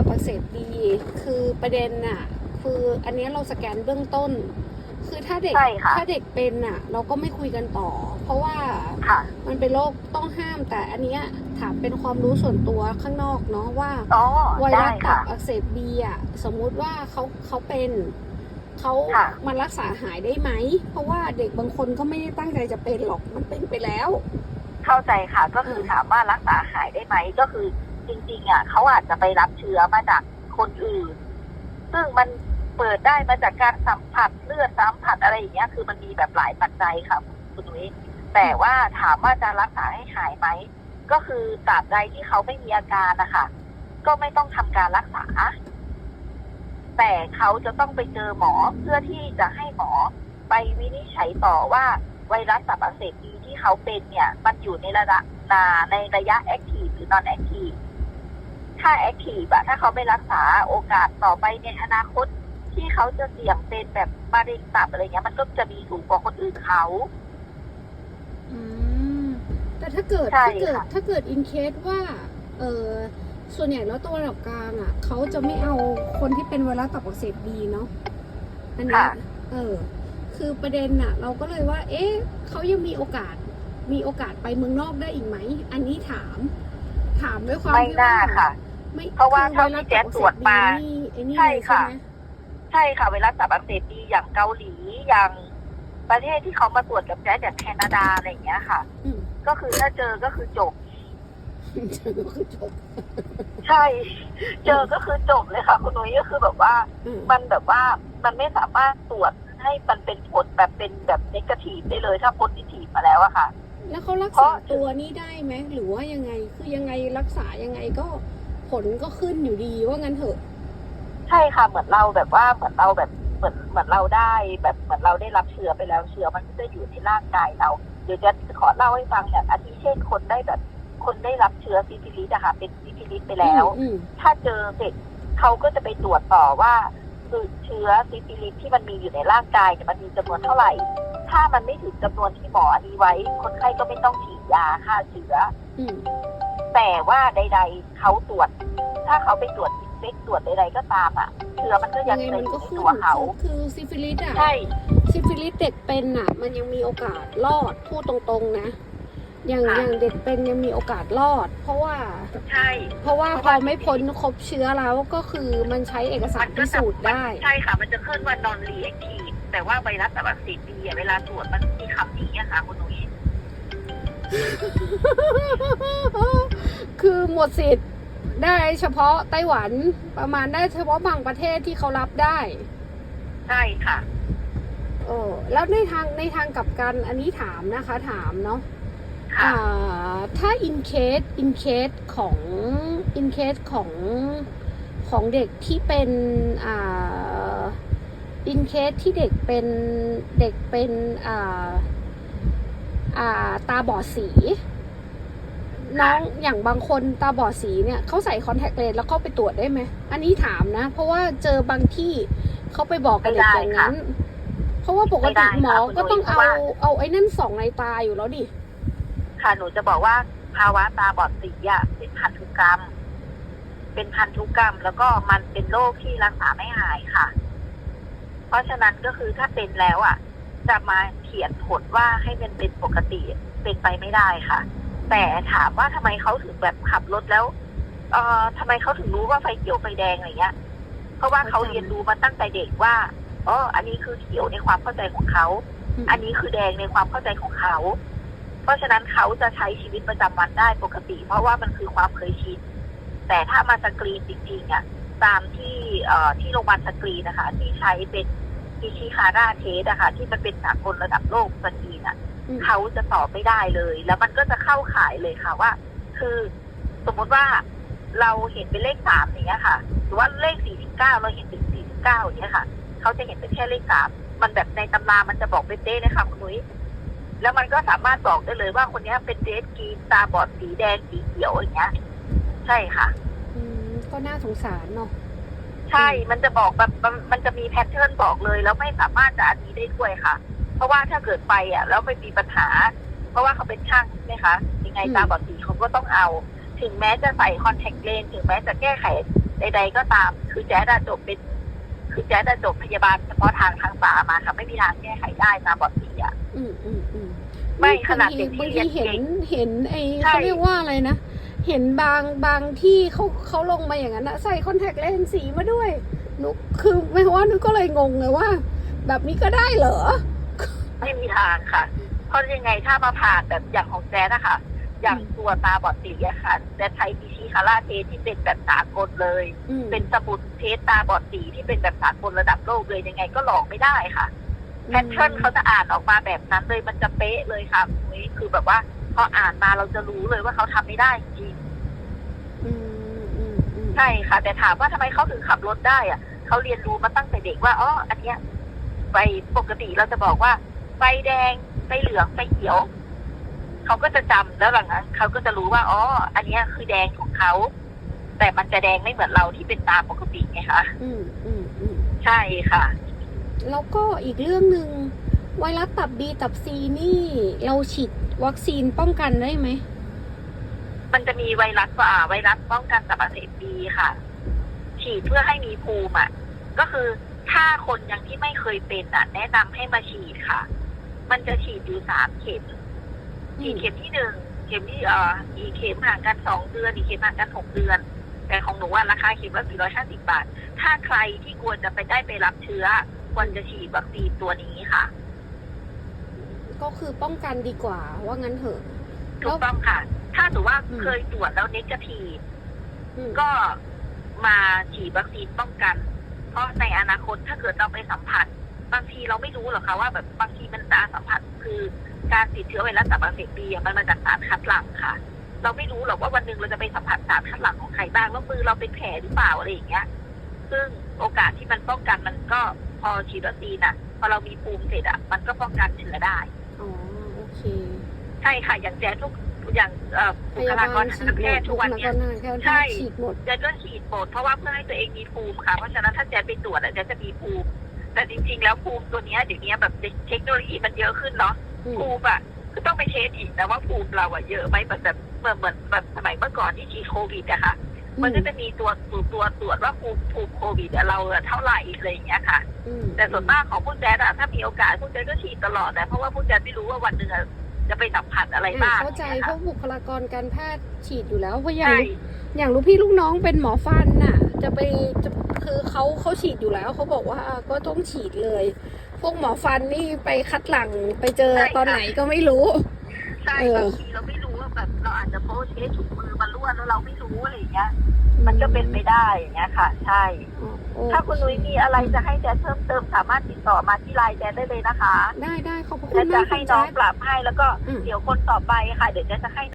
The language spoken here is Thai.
ตับอักเสบบีคือประเด็นน่ะคืออันเนี้ยเราสแกนเบื้องต้น คือถ้าเด็กใช่ค่ะถ้าเด็กเป็นน่ะเราก็ไม่คุยกันต่อ เพราะว่าค่ะมันเป็นโรคต้องห้าม แต่อันเนี้ยถามเป็นความรู้ส่วนตัวข้างนอกเนาะว่าอ๋อไวได้รัสตัค่ะบอักเสบบีอะสมมุติว่าเขาเขาเป็นเขาค่ะมันรักษาหายได้ไหม เพราะว่าเด็กบางคนก็ไม่ได้ตั้งใจจะเป็นหรอกมันเป็นไปแล้ว เข้าใจค่ะก็คือเออถามว่ารักษาหายได้ไหมก็คือ จริงๆอะเขาอาจจะไปรับเชื้อมาจากคนอื่น ซึ่งมันเปิดได้มาจากการสัมผัสเลือดสัมผัสอะไรอย่างเงี้ย คือมันมีแบบหลายปัจจัยค่ะคุณนุ้ยแต่ว่าถามว่าจะรักษาให้หายไหมก็คือตราบใดที่เขาไม่มีอาการนะคะก็ไม่ต้องทำการรักษา แต่เขาจะต้องไปเจอหมอเพื่อที่จะให้หมอไปวินิจฉัยต่อว่าไวรัสตับอักเสบบีที่เขาเป็นเนี่ย มันอยู่ในระดับนาในระยะแอคทีฟหรือนอนแอคทีฟ ถ้าแอคทีฟอะถ้าเขาไม่รักษาโอกาสต่อไปในอนาคต ที่เขาจะเสี่ยงเป็นแบบมะเร็งตับอะไรเงี้ย มันก็จะมีสูงกว่าคนอื่นเขา อืมแต่ถ้าเกิดใช่ถ้าเกิดค่ะ ถ้าเกิดอินเคสว่า เออส่วนใหญ่แล้วตัวระดับกลางอะเขาจะไม่เอาคนที่เป็นไวรัสตับอักเสบบีเนาะอันเนี้ยเออ คือประเด็นน่ะ เราก็เลยว่า เอ๊ะเขายังมีโอกาส มีโอกาสไปเมืองนอกได้อีกไหม อันนี้ถาม ถามด้วยความไม่ที่น่าว่าค่ะไม่ เพราะว่าคือเท่าที่แจ๊คตรวจมาไนี่ไอ้นี่ใช่เลยค่ะใช่ไหมใช่ค่ะไวรัสตับอักเสบบีอย่างเกาหลีอย่างประเทศที่เขามาตรวจกับแจ๊สอย่างแคนาดาอะไรอย่างเงี้ยค่ะอืมก็คือถ้าเจอก็คือจบเจอก็คือจบ ใช่ เจอก็คือจบเลยค่ะ คุณนุ้ยก็คือแบบว่าอืมมันแบบว่ามันไม่สามารถตรวจให้มันเป็นผลแบบเป็นแบบนกาทีฟได้เลยถ้าโพซิทีฟมาแล้วอะค่ะ แล้วเขารักเพษาราะตัวนี้ได้ไหมหรือว่ายังไงคือยังไงรักษายังไงก็ ผลก็ขึ้นอยู่ดีว่างั้นเถอะ ใช่ค่ะเหมือนเราแบบว่าเหมือนเราแบบเหมือนเหมือนเราได้ แบบเหมือนเราได้รับเชื้อไปแล้วเชื้อมันก็จะอยู่ในร่างกายเราเดี๋ยวจะขอเล่าให้ฟังอย่างอาทิเช่นคนได้แบบคนได้รับเชื้อซิฟิลิสอะค่ะ เป็นซิฟิลิสไปแล้ว อืมถ้าเจอเสร็จเขาก็จะไปตรวจต่อว่าคือเชื้อซิฟิลิสที่มันมีอยู่ในร่างกายเนี่ยมันมีจำนวนเท่าไหร่ ถ้ามันไม่ถึงจำนวนที่หมออันนี้ไว้ คนไข้ก็ไม่ต้องฉีดยาฆ่าเชื้อ อืม แต่ว่าใด ๆเขาตรวจ ถ้าเขาไปตรวจอินเฟกตรวจใดๆก็ตามอะเชื้อมันก็ยัยังงไงจะมันอยู่ก็ในขึ้นตัวเขาคือคือซิฟิลิสอะใช่ ซิฟิลิสเด็กเป็นอะมันยังมีโอกาสรอดพูดตรงๆนะ อย่างค่ะ อย่างเด็กเป็นยังมีโอกาสรอด เพราะว่า ใช่ เพราะว่าเพราะพอว่า ไม่พ้นครบเชื้อแล้วก็คือมันใช้เอกสารพิสูจน์ได้ ใช่ค่ะ มันจะขึ้นว่านอนรีแอคทีฟแต่ว่าไวรัสตับอักเสบบีอะเวลาตรวจมันมีคำนี้อะค่ะคุณหนุ่ย คือหมดสิทธิ์ได้เฉพาะไต้หวันประมาณได้เฉพาะบางประเทศที่เขารับได้ ใช่ค่ะเออแล้วในทางในทางกลับกันอันนี้ถามนะคะ ถามเนาะค่ะอ่าถ้า in case in case ของ in case ของของเด็กที่เป็นอ่า in case ที่เด็กเป็นเด็กเป็นอ่าอ่า ตาบอดสีน้องอย่างบางคนตาบอดสีเนี่ยเขาใส่คอนแทคเลนส์แล้วเข้าไปตรวจได้ไหม อันนี้ถามนะ เพราะว่าเจอบางที่เขาไปบอกกับเด็กอย่างนั้น เพราะว่าปกไม่ติได้หมอค่ะคุณก็ต้องนุ้ยเพเอาราะว่าเอาไอ้นั่นส่องในตาอยู่แล้วดิ ค่ะหนูจะบอกว่าภาวะตาบอดสีอะเป็นพันธุกรรม เป็นพันธุกรรม แล้วก็มันเป็นโรคที่รักษาไม่หายค่ะ เพราะฉะนั้นก็คือถ้าเป็นแล้วอะ จะมาเขียนผลว่าให้มันเป็นปกติเป็นไปไม่ได้ค่ะ แต่ถามว่าทำไมเขาถึงแบบขับรถแล้ว เอ่อทำไมเขาถึงรู้ว่าไฟเขียวไฟแดงอะไรเงี้ย เพราะว่าเขาเรียนรู้มาตั้งแต่เด็กว่าอ๋ออันนี้คือเขียวในความเข้าใจของเขา อันนี้คือแดงในความเข้าใจของเขา เพราะฉะนั้นเขาจะใช้ชีวิตประจำวันได้ปกติ เพราะว่ามันคือความเคยชินแต่ถ้ามาสกรีนจริงๆอะตามที่เอ่อที่โรงพยาบาลสกรีนนะคะ ที่ใช้เป็น อิชิคาร่าเทสอะค่ะที่มันเป็นสากลระดับโลกสกรีนอะอืม เขาจะตอบไม่ได้เลย แล้วมันก็จะเข้าข่ายเลยค่ะว่า คือสมมติว่าเราเห็นเป็นเลขสามอย่างเงี้ยค่ะ หรือว่าเลขสี่สิบเก้าเราเห็นเป็นสี่สิบเก้าอย่างเงี้ยค่ะ เขาจะเห็นเป็นแค่เลขสามมันแบบในตำรามันจะบอกเป็นเต้นะคะคุณนุ้ยแล้วมันก็สามารถบอกได้เลยว่าคนเนี้ยเป็นเดสกรีนตาบอดสีแดงสีเขียวอย่างเงี้ย ใช่ค่ะ อืมก็น่าสงสารเนาะ ใช่ มันจะบอกแบบมันมันจะมีแพทเทิร์นบอกเลย แล้วไม่สามารถจะอันนี้ได้ด้วยค่ะ เพราะว่าถ้าเกิดไปอะแล้วไปมีปัญหา เพราะว่าเขาเป็นช่างใช่ไหมคะ ยังไงอืมตาบอดสีเขาก็ต้องเอา ถึงแม้จะใส่คอนแทคเลนส์ถึงแม้จะแก้ไขใด ๆ ก็ตาม คือแจ๊ดอะจบเป็น คือแจ๊ดอะจบพยาบาลเฉพาะทางทางตามาค่ะ ไม่มีทางแก้ไขได้ตาบอดสีอะอืมอืมอืมไม่ขนาดบางเด็ทีกที่บางเรีทียนเห็เก่นงเห็นไอ้ใช่เขาเรียกว่าอะไรนะ เห็นบางบางที่เขาเขาลงมาอย่างนั้นนะใส่คอนแทคเลนส์สีมาด้วยหนุคือไม่ว่าหนุก็เลยงงเลยว่า แบบนี้ก็ได้เหรอ ไม่มีทางค่ะ เพราะยังไงถ้ามาผ่านแบบอย่างของแจ๊ดอะค่ะอย่างตัวตาบอดสีอะค่ะแจ๊ดใช้บีชีคาร่าเทสที่เป็นแบบสากลเลยอืมเป็นสมุดเทสตาบอดสีที่เป็นแบบสากลระดับโลกเลยยังไงก็หลอกไม่ได้ค่ะ แพทเทิร์นเขาจะอ่านออกมาแบบนั้นเลยมันจะเป๊ะเลยค่ะอุ๊ยคือแบบว่าพออ่านมาเราจะรู้เลยว่าเขาทำไม่ได้จริงอืมอืมอืมใช่ค่ะ แต่ถามว่าทำไมเขาถึงขับรถได้อะเขาเรียนรู้มาตั้งแต่เด็กว่าอ๋ออันเนี้ยไฟปกติเราจะบอกว่าไฟแดงไฟเหลืองไฟเขียวเขาก็จะจำแล้วหลังนั้นเขาก็จะรู้ว่าอ๋ออันเนี้ยคือแดงของเขาแต่มันจะแดงไม่เหมือนเราที่เป็นตาปกติไงคะอืมอืมอืมใช่ค่ะ แล้วก็อีกเรื่องหนึ่งไวรัสตับบีตับซีนี่ เราฉีดวัคซีนป้องกันได้ไหม มันจะมีไวรัสว่าไวรัสป้องกันตับอักเสบบีค่ะ ฉีดเพื่อให้มีภูมิอะ ก็คือถ้าคนยังที่ไม่เคยเป็นอะ แนะนำให้มาฉีดค่ะ มันจะฉีดอยู่สามเข็มฉีดเข็มที่หนึ่งเข็มที่เอ่ออีกเข็มห่างกันสองเดือนอีกเข็มห่างกันหกเดือน แต่ของหนูว่าราคาเข็มละสี่ร้อยห้าสิบบาท ถ้าใครที่ควรจะไปได้ไปรับเชื้อ ควรจะฉีดวัคซีนตัวนี้ค่ะ ก็คือป้องกันดีกว่า ว่างั้นเถอะถูกต้องค่ะ ถ้าหนูว่าอืมเคยตรวจแล้วเนกาทีฟอืมก็มาฉีดวัคซีนป้องกัน เพราะในอนาคตถ้าเกิดเราไปสัมผัส บางทีเราไม่รู้หรอกค่ะว่าแบบบางทีมันการสัมผัสคือการติดเชื้อไวรัสตับอักเสบบีอะมันมาจากสารคัดหลั่งค่ะ เราไม่รู้หรอกว่าวันหนึ่งเราจะไปสัมผัสสารคัดหลั่งของใครบ้างแล้วมือเราเป็นแผลหรือเปล่าอะไรอย่างเงี้ย ซึ่งโอกาสที่มันป้องกันมันก็ พอฉีดวัคซีนอะพอเรามีภูมิเสร็จอะมันก็ป้องกันเชื้อได้ อ๋อ โอเคใช่ค่ะ อย่างแจ๊สทุกอย่างเอ่อพบุคยาลาบากลรฉีทางดการหแพมดทย์ทุทุกกวันนักเนี้ยนานแค่ใช่ฉีดหมด แจ๊ก็ฉีดหมดเพราะว่าเพื่อให้ตัวเองมีภูมิค่ะ เพราะฉะนั้นถ้าแจ๊ไปตรวจอะแจ๊จะมีภูมิ แต่จริง ๆ แล้วภูมิตัวเนี้ยเดี๋ยวนี้แบบเทคโนโลยีมันเยอะขึ้นเนาะ อืมภูมิอะคือต้องไปเช็คอีกนะว่าภูมิเราอะเยอะไหมแบบแบบเหมือนเหมือนแบบสมัยเมื่อก่อนที่ฉีดโควิดอะค่ะ มันก็จะมีตัวตัวตัวตรวจว่าภูมิภูมิโควิดอะเราอะเท่าไหร่อะไรอย่างเงี้ยค่ะอืมแต่ส่วนมากของพวกแจ๊ดอะถ้ามีโอกาสพวกแจ๊ดก็ฉีดตลอดแต่เพราะว่าพวกแจ๊ดไม่รู้ว่าวันหนึ่งอะจะไปสัมผัสอะไรอ่าบ้างเข้าใจนี่ยเพค่ะราะบุคลากรการแพทย์ฉีดอยู่แล้วเพราะอย่างใช่อย่างลูกพี่ลูกน้องเป็นหมอฟันน่ะ จะไปจะคือเขาเขาฉีดอยู่แล้วเขาบอกว่าก็ต้องฉีดเลย พวกหมอฟันนี่ไปคัดหลังไปเจอตอนไหนก็ไม่รู้ใช่เออบางทีเราไม่รู้ว่า แบบเราอาจจะโพสเทสถุงมือมาล้วนแล้วเราไม่รู้อะไรอย่างเงี้ย มันก็เป็นไปได้อย่างเงี้ยค่ะ ใช่อ๋อโอถ้าคุณนุ้ยมีอะไรจะให้แจ๊ดเพิ่มเติมสามารถติดต่อมาที่ไลน์แจ๊ดได้เลยนะคะได้ได้ขอบพระคุแจ๊ณดจะมากให้คุณน้องแจ๊คปรับให้แล้วก็อืม เดี๋ยวคนต่อไปค่ะ เดี๋ยวแจ๊ดจะให้